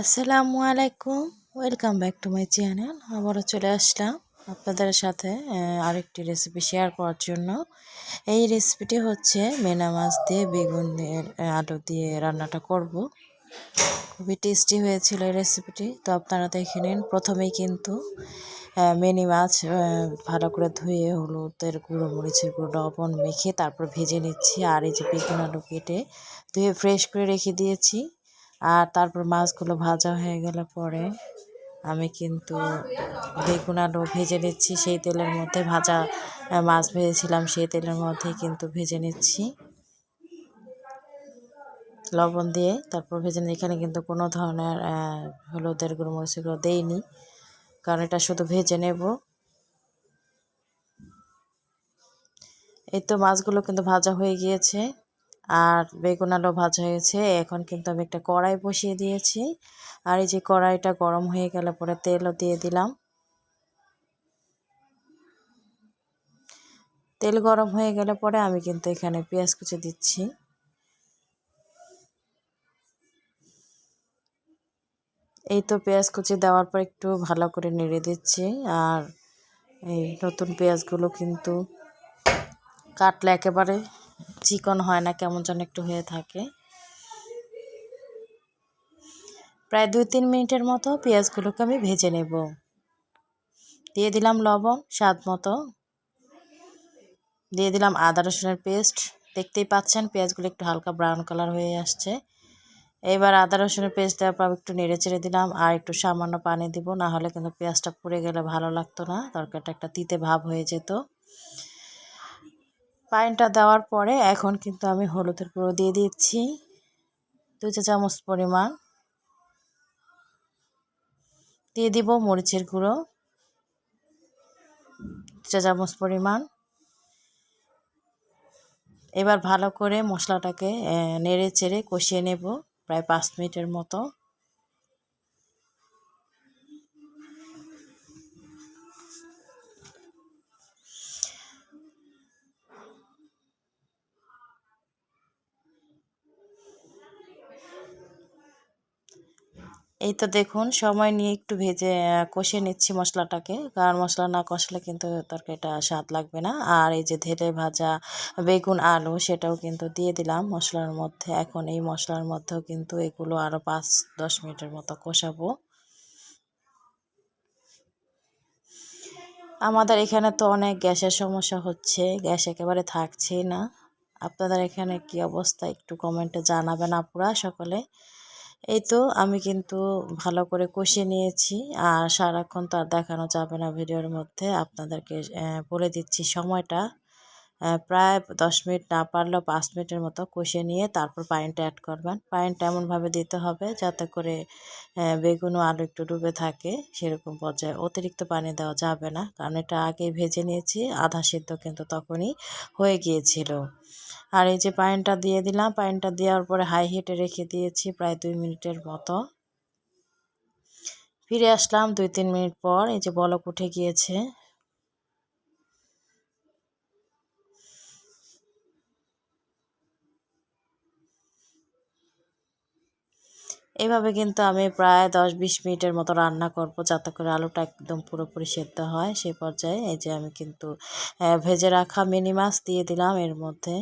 আসসালামু আলাইকুম। Welcome back to my channel আবারও চলে আসলাম আপনাদের সাথে আরেকটি রেসিপি শেয়ার করার জন্য। এই রেসিপিটি হচ্ছে মেনা মাছ দিয়ে বেগুন দিয়ে আলু দিয়ে রান্নাটা করব। খুবই টেস্টি হয়েছিল এই রেসিপিটি তো আপনারা দেখে নিন, প্রথমেই কিন্তু মেনি মাছ ভালো করে ধুয়ে হলুদের গুঁড়ো, মরিচের গুঁড়ো, লবণ মেখে তারপর ভেজে নিচ্ছি। আর এই যে বেগুন আলু কেটে ধুয়ে ফ্রেশ করে রেখে দিয়েছি। আর তারপর মাছগুলো ভাজা হয়ে গেলে পরে আমি কিন্তু বেগুন আলু ভেজে নিচ্ছি। সেই তেলের মধ্যে ভাজা মাছ ভেজেছিলাম, সেই তেলের মধ্যে কিন্তু ভেজে নিচ্ছি। লবণ দিয়ে তারপর ভেজে এখানে কিন্তু কোনো ধরনের হলুদের গুঁড়ো মরিচগুলো দেইনি, কারণ এটা শুধু ভেজে নেব। এই তো মাছগুলো কিন্তু ভাজা হয়ে গিয়েছে। আর বেগুন আলু ভাজা হয়েছে। এখন কিন্তু আমি একটা কড়াই বসিয়ে দিয়েছি। আর এই যে কড়াইটা গরম হয়ে গেলে পরে তেলও দিয়ে দিলাম। তেল গরম হয়ে গেলে পরে আমি কিন্তু এখানে পেঁয়াজ কুচি দিচ্ছি। এই তো পেঁয়াজ কুচি দেওয়ার পর একটু ভালো করে নেড়ে দিচ্ছি। আর এই নতুন পেঁয়াজগুলো কিন্তু কাটলে একেবারে চিকন হয় না, কেমন যেন একটু হয়ে থাকে। প্রায় দুই তিন মিনিটের মতো পেঁয়াজগুলোকে আমি ভেজে নেব। দিয়ে দিলাম লবণ, স্বাদ মতো। দিয়ে দিলাম আদা রসুনের পেস্ট। দেখতেই পাচ্ছেন পেঁয়াজগুলো একটু হালকা ব্রাউন কালার হয়ে আসছে। এবার আদা রসুনের পেস্ট দেওয়ার পর একটু নেড়ে চেড়ে দিলাম আর একটু সামান্য পানি দিব, না হলে কিন্তু পেঁয়াজটা পুড়ে গেলে ভালো লাগতো না, তরকারিটা একটা তিতে ভাব হয়ে যেত। পানিটা দেওয়ার পরে এখন কিন্তু আমি হলুদের গুঁড়ো দিয়ে দিচ্ছি। দু চা চামচ পরিমাণ। দিয়ে দিব মরিচের গুঁড়ো। চা চামচ পরিমাণ। এবার ভালো করে মশলাটাকে নেড়ে চেড়ে কষিয়ে নেব প্রায় পাঁচ মিনিটের মতো। এই তো দেখুন, সময় নিয়ে একটু ভেজে কষে নিচ্ছি মশলাটাকে। কারণ মশলা না কষলে কিন্তু তরকারিটা স্বাদ লাগবে না। আর এই যে ধেলে ভাজা বেগুন, আলু সেটাও কিন্তু দিয়ে দিলাম মশলার মধ্যে। এখন এই মশলার মধ্যেও কিন্তু এগুলো আরও পাঁচ, দশ মিনিটের মতো কষাবো। আমাদের এখানে তো অনেক গ্যাসের সমস্যা হচ্ছে, গ্যাস একেবারে থাকছেই না। আপনাদের এখানে কি অবস্থা? একটু কমেন্টে জানাবেন আপুরা সকলে। এই তো আমি কিন্তু ভালো করে কষিয়ে নিয়েছি। আর সারাক্ষণ তো আর দেখানো যাবে না ভিডিওর মধ্যে। আপনাদেরকে বলে দিচ্ছি সময়টা। প্রায় দশ মিনিট না পারলেও পাঁচ মিনিটের মতো কষিয়ে নিয়ে তারপর পানিটা অ্যাড করবেন। পানিটা এমনভাবে দিতে হবে যাতে করে বেগুন আলু একটু ডুবে থাকে, সেরকম পর্যায়ে। অতিরিক্ত পানি দেওয়া যাবে না, কারণ এটা আগেই ভেজে নিয়েছি, আধা সিদ্ধ কিন্তু তখনই হয়ে গিয়েছিল। আর এই যে পানিটা দিয়ে দিলাম, পানিটা দেওয়ার পরে হাই হিটে রেখে দিয়েছি প্রায় দুই মিনিটের মতো। ফিরে আসলাম দুই তিন মিনিট পর, এই যে বলক উঠে গিয়েছে এভাবে কিন্তু আমি প্রায় দশ বিশ মিনিটের মতো রান্না করব, যাতে করে আলুটা একদম পুরোপুরি সেদ্ধ হয়। সেই পর্যায়ে এই যে আমি কিন্তু ভেজে রাখা মিনি মাছ দিয়ে দিলাম এর মধ্যে।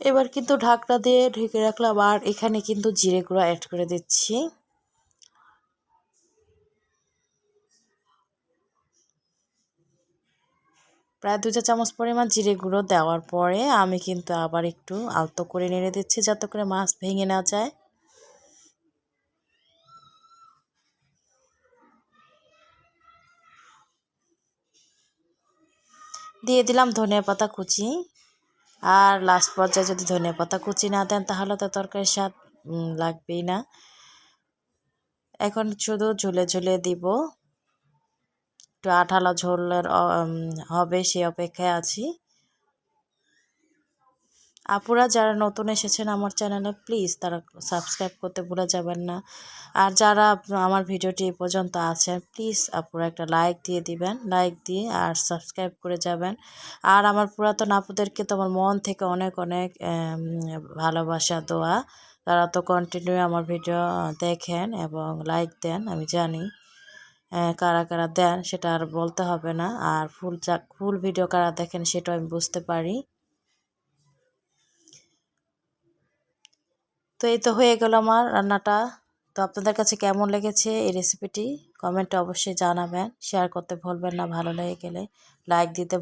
এবার কিন্তু ঢাকনা দিয়ে ঢেকে রাখলাম, আর এখানে কিন্তু জিরে গুঁড়ো অ্যাড করে দিচ্ছি। প্রায় দু চা চামচ পরিমাণ জিরে গুঁড়ো দেওয়ার পরে আমি কিন্তু আবার একটু আলতো করে নেড়ে দিচ্ছি যাতে করে মাছ ভেঙে না যায়। দিয়ে দিলাম ধনিয়া পাতা কুচি। আর লাস্ট পর্যায়ে যদি ধনিয়া পাতা কুচি না দেন তাহলে তো তরকারির স্বাদ লাগবেই না। এখন শুধু ঝুলে ঝুলে দিব। একটু আঠালো ঝোলের হবে সে অপেক্ষায় আছি। আপুরা, যারা নতুন এসেছেন আমার চ্যানেলে, প্লিজ তারা সাবস্ক্রাইব করতে ভুলে যাবেন না। আর যারা আমার ভিডিওটি এ পর্যন্ত আছেন, প্লিজ আপুরা একটা লাইক দিয়ে দিবেন, লাইক দিয়ে আর সাবস্ক্রাইব করে যাবেন। আর আমার পুরাতন আপুদেরকে তো আমার মন থেকে অনেক অনেক ভালোবাসা, দোয়া। তারা তো কন্টিনিউ আমার ভিডিও দেখেন এবং লাইক দেন, আমি জানি। কারা কারা দেন সেটা আর বলতে হবে না। আর ফুল ফুল ভিডিও কারা দেখেন সেটা আমি বুঝতে পারি। তো এই তো হয়ে গেল আমার রান্নাটা। তো আপনাদের কাছে কেমন লেগেছে এই রেসিপিটি কমেন্টে অবশ্যই জানাবেন। শেয়ার করতে ভুলবেন না, ভালো লেগে গেলে। লাইক দিতে